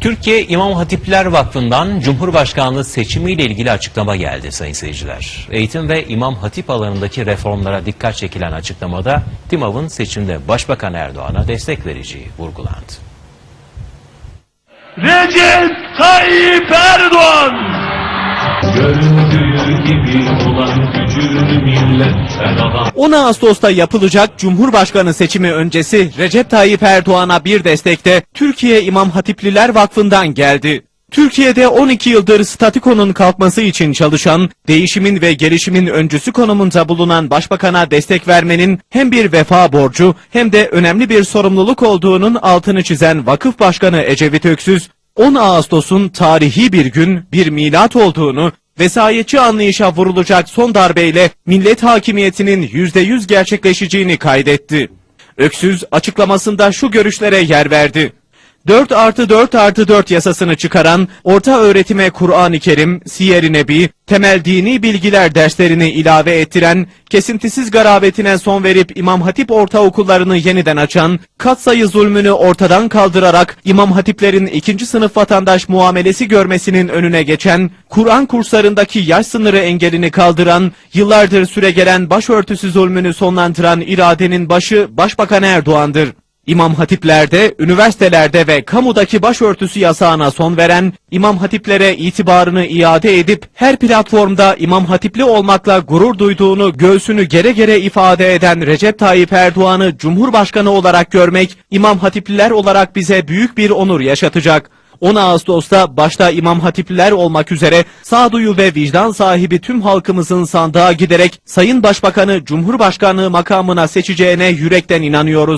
Türkiye İmam Hatipler Vakfı'ndan Cumhurbaşkanlığı seçimiyle ilgili açıklama geldi sayın seyirciler. Eğitim ve İmam Hatip alanındaki reformlara dikkat çekilen açıklamada TİMAV'ın seçimde Başbakan Erdoğan'a destek vereceği vurgulandı. Recep Tayyip Erdoğan gibi olan gücünü milletten alan 10 Ağustos'ta yapılacak Cumhurbaşkanı seçimi öncesi Recep Tayyip Erdoğan'a bir destekte Türkiye İmam Hatipliler Vakfı'ndan geldi. Türkiye'de 12 yıldır statükonun kalkması için çalışan, değişimin ve gelişimin öncüsü konumunda bulunan başbakana destek vermenin hem bir vefa borcu hem de önemli bir sorumluluk olduğunun altını çizen Vakıf Başkanı Ecevit Öksüz, 10 Ağustos'un tarihi bir gün, bir milat olduğunu, vesayetçi anlayışa vurulacak son darbeyle millet hakimiyetinin %100 gerçekleşeceğini kaydetti. Öksüz açıklamasında şu görüşlere yer verdi. 4 artı 4 artı 4 yasasını çıkaran, orta öğretime Kur'an-ı Kerim, Siyer-i Nebi, temel dini bilgiler derslerini ilave ettiren, kesintisiz garabetine son verip İmam Hatip ortaokullarını yeniden açan, katsayı zulmünü ortadan kaldırarak İmam Hatiplerin ikinci sınıf vatandaş muamelesi görmesinin önüne geçen, Kur'an kurslarındaki yaş sınırı engelini kaldıran, yıllardır süregelen başörtüsü zulmünü sonlandıran iradenin başı Başbakan Erdoğan'dır. İmam hatiplerde, üniversitelerde ve kamudaki başörtüsü yasağına son veren, İmam hatiplere itibarını iade edip her platformda İmam hatipli olmakla gurur duyduğunu göğsünü gere gere ifade eden Recep Tayyip Erdoğan'ı Cumhurbaşkanı olarak görmek, İmam hatipliler olarak bize büyük bir onur yaşatacak. 10 Ağustos'ta başta İmam Hatipliler olmak üzere sağduyu ve vicdan sahibi tüm halkımızın sandığa giderek Sayın Başbakanı Cumhurbaşkanlığı makamına seçeceğine yürekten inanıyoruz.